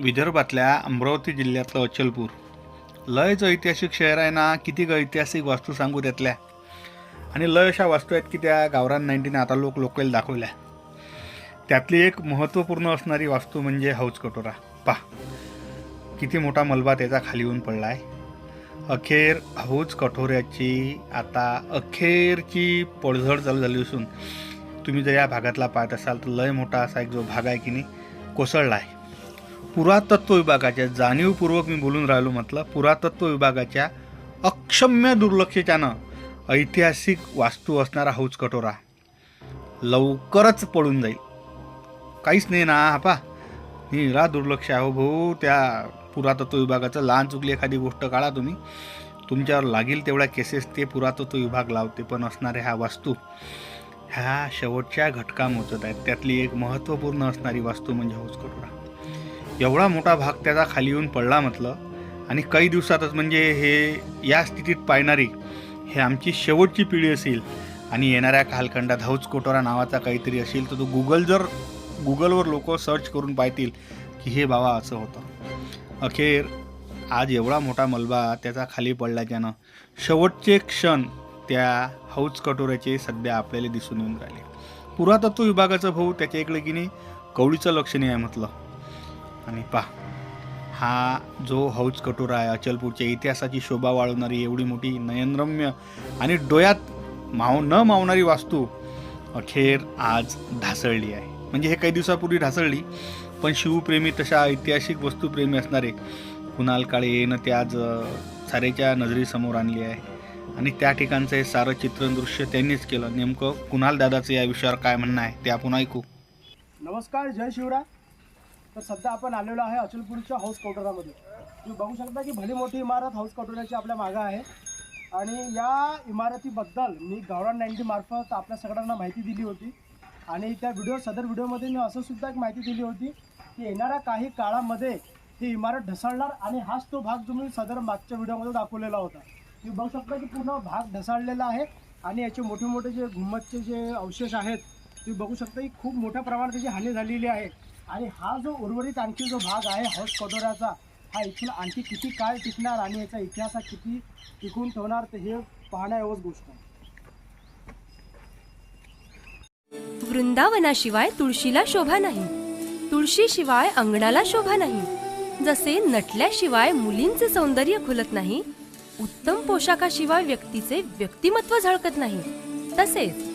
विदर्भातल्या अमरावती जिल्ह्यातलं अचलपूर. लयच ऐतिहासिक शहर आहे ना किती ऐतिहासिक वास्तू सांगू त्यातल्या. आणि लय अशा वास्तू आहेत की त्या गावरान नाईन्टीने आता लोक लोकल दाखवल्या. त्यातली एक महत्त्वपूर्ण असणारी वास्तू म्हणजे हौज कटोरा. पा किती मोठा मलबा त्याचा खाली येऊन पडला आहे अखेर हौज कठोऱ्याची आता अखेरची पडझड चालू झाली असून तुम्ही जर या भागातला पाहत असाल तर लय मोठा असा एक जो भाग आहे की नाही कोसळला आहे पुरातत्व विभागाच्या जाणीवपूर्वक मी बोलून राहिलो म्हटलं पुरातत्व विभागाच्या अक्षम्य दुर्लक्षाच्यानं ऐतिहासिक वास्तू असणारा हौज कटोरा लवकरच पडून जाईल. काहीच नाही ना हा पा निरा दुर्लक्ष आहे हो भाऊ त्या पुरातत्व विभागाचं लहान चुकली एखादी गोष्ट काढा तुम्ही. तुमच्यावर लागेल तेवढ्या केसेस ते पुरातत्व विभाग लावते पण असणाऱ्या ह्या वास्तू ह्या शेवटच्या घटकामोजत आहेत. त्यातली एक महत्त्वपूर्ण असणारी वास्तू म्हणजे हौज कटोरा. एवढा मोठा भाग त्याचा खाली येऊन पडला म्हटलं. आणि काही दिवसातच म्हणजे हे या स्थितीत पाहणारी हे आमची शेवटची पिढी असेल आणि येणाऱ्या कालखंडात हौज कोटोरा नावाचा काहीतरी असेल तर तो गुगल जर गुगलवर लोक सर्च करून पाहतील की हे बाबा असं होतं. अखेर आज एवढा मोठा मलबा त्याचा खाली पडल्याच्यानं शेवटचे क्षण त्या हौज कटोऱ्याचे सध्या आपल्याला दिसून येऊन राहिले. पुरातत्व विभागाचं भाऊ त्याच्या इकडे की नाही कवडीचं लक्ष नाही आहे म्हटलं. आणि पहा हा जो हौज कटोरा आहे अचलपूरच्या इतिहासाची शोभा वाढवणारी एवढी मोठी नयनरम्य आणि डोळ्यात माव न मावणारी वास्तू अखेर आज ढासळली आहे. म्हणजे हे काही दिवसापूर्वी ढासळली पण शिवप्रेमी तशा ऐतिहासिक वस्तूप्रेमी असणारे कुणाल काळे येणं ते आज सारेच्या नजरेसमोर आणली आहे. आणि त्या ठिकाणचं हे सारं चित्रदृश्य त्यांनीच केलं. नेमकं कुणाल दादाचं या विषयावर काय म्हणणं आहे ते आपण ऐकू. नमस्कार जय शिवराय. तर सध्या आपण आलेलो आहे अचलपूरच्या हाऊस कौटरामध्ये तुम्ही बघू शकता की भली मोठी इमारत हाऊस कौटराची आपल्या मागं आहे. आणि या इमारतीबद्दल मी गावरान नाईन्टीमार्फत आपल्या सगळ्यांना माहिती दिली होती. आणि त्या व्हिडिओ सदर व्हिडिओमध्ये मी असं सुद्धा एक माहिती दिली होती की येणाऱ्या काही काळामध्ये ही इमारत ढसाळणार आणि हाच तो भाग जो मी सदर मागच्या व्हिडिओमध्ये दाखवलेला होता. तुम्ही बघू शकता की पूर्ण भाग ढसाळलेला आहे आणि याचे मोठे मोठे जे घुम्मतचे जे अवशेष आहेत तुम्ही बघू शकता की खूप मोठ्या प्रमाणात त्याची हानी झालेली आहे. आणि हा जो उर्वरित आणखी जो भाग आहे हौस कटोऱ्याचा हा इथून आणखी किती काळ टिकणार आणि याचा इतिहास किती टिकून ठेवणार तर हे पाहण्यायोग्य गोष्ट आहे. वृंदावनाशिवाय तुळशीला शोभा नाही. तुळशीशिवाय अंगणाला शोभा नाही. जसे नटल्याशिवाय मुलींचे सौंदर्य खुलत नाही उत्तम पोशाखाशिवाय व्यक्तीचे व्यक्तिमत्व झळकत नाही तसेच